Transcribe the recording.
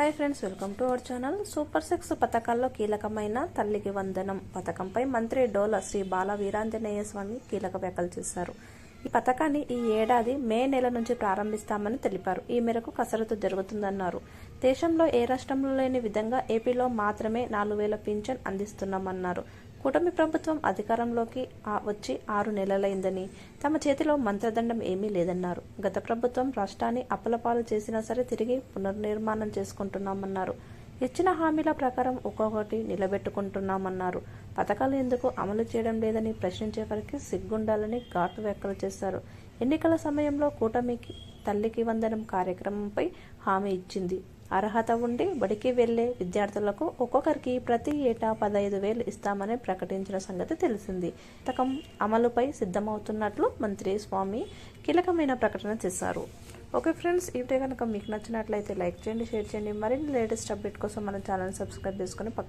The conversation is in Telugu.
Hi friends welcome to our channel super six పథకాల్లో కీలకమైన తల్లికి వందనం పథకంపై మంత్రి డోల శ్రీ బాల వీరాంజనేయ స్వామి కీలక వ్యాఖ్యలు చేశారు. ఈ పథకాన్ని ఈ ఏడాది మే నెల నుంచి ప్రారంభిస్తామని తెలిపారు. ఈ మేరకు కసరత్తు జరుగుతుందన్నారు. దేశంలో ఏ రాష్ట్రంలో లేని విధంగా ఏపీలో మాత్రమే నాలుగు వేల పింఛన్ అందిస్తున్నామన్నారు. కూటమి ప్రభుత్వం అధికారంలోకి వచ్చి ఆరు నెలలైందని తమ చేతిలో మంత్రదండం ఏమీ లేదన్నారు. గత ప్రభుత్వం రాష్ట్రాన్ని అప్పలపాలు చేసినా సరే తిరిగి పునర్నిర్మాణం చేసుకుంటున్నామన్నారు. ఇచ్చిన హామీల ప్రకారం ఒక్కొక్కటి నిలబెట్టుకుంటున్నామన్నారు. పథకాలు ఎందుకు అమలు చేయడం లేదని ప్రశ్నించే వారికి సిగ్గుండాలని ఘాటు వ్యాఖ్యలు చేశారు. ఎన్నికల సమయంలో కూటమికి తల్లికి వందనం కార్యక్రమంపై హామీ ఇచ్చింది. అర్హత ఉండి బడికి వెళ్ళే విద్యార్థులకు ఒక్కొక్కరికి ప్రతి ఏటా పదహైదు వేలు ఇస్తామని ప్రకటించిన సంగతి తెలిసింది. పథకం అమలుపై సిద్ధమవుతున్నట్లు మంత్రి స్వామి కీలకమైన ప్రకటన చేశారు. ఓకే ఫ్రెండ్స్ ఈ వీడియో కనుక మీకు నచ్చినట్లయితే లైక్ చేయండి షేర్ చేయండి. మరిన్ని లేటెస్ట్ అప్డేట్ కోసం మన ఛానల్ సబ్స్క్రైబ్ చేసుకుని పక్క